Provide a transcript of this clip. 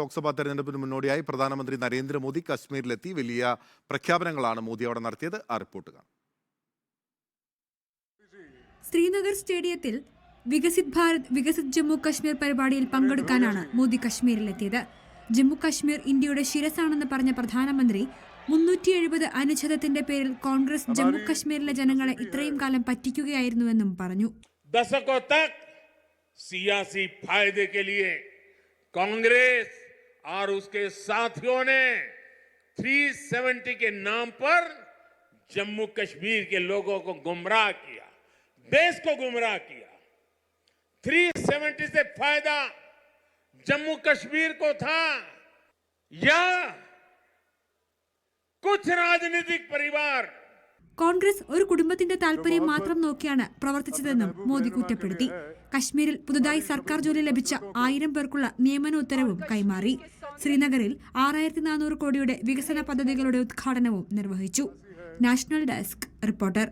ലോക്സഭാ തെരഞ്ഞെടുപ്പിന് മുന്നോടിയായി പ്രധാനമന്ത്രി നരേന്ദ്രമോദി കശ്മീരിലെത്തി. വലിയ പ്രഖ്യാപനങ്ങളാണ് മോദി അവിടെ നടത്തിയത്. ആ റിപ്പോർട്ട് ശ്രീനഗർ സ്റ്റേഡിയത്തിൽ വികസിത് ഭാരത് വികസിത് ജമ്മു കശ്മീർ പരിപാടിയിൽ പങ്കെടുക്കാനാണ് മോദി കശ്മീരിലെത്തിയത്. ജമ്മു കശ്മീർ ഇന്ത്യയുടെ ശിരസാണെന്ന് പറഞ്ഞ പ്രധാനമന്ത്രി മുന്നൂറ്റി എഴുപത് അനുച്ഛേദത്തിന്റെ പേരിൽ കോൺഗ്രസ് ജമ്മു കശ്മീരിലെ ജനങ്ങളെ ഇത്രയും കാലം പറ്റിക്കുകയായിരുന്നുവെന്നും പറഞ്ഞു. ദശകോ തക് സിയാസി ഫായദേ കാൺഗ്രസ് और उसके साथियों ने 370 के नाम पर जम्मू कश्मीर के लोगों को गुमराह किया देश को गुमराह किया 370 से फायदा जम्मू कश्मीर को था या कुछ राजनीतिक परिवार കോൺഗ്രസ് ഒരു കുടുംബത്തിന്റെ താൽപര്യം മാത്രം നോക്കിയാണ് പ്രവർത്തിച്ചതെന്നും മോദി കുറ്റപ്പെടുത്തി കശ്മീരിൽ പുതുതായി സർക്കാർ ജോലി ലഭിച്ച ആയിരം പേർക്കുള്ള നിയമന ഉത്തരവും കൈമാറി ശ്രീനഗറിൽ ആറായിരത്തി നാനൂറ് കോടിയുടെ വികസന പദ്ധതികളുടെ ഉദ്ഘാടനവും നിർവഹിച്ചു നാഷണൽ ഡെസ്ക് റിപ്പോർട്ടർ.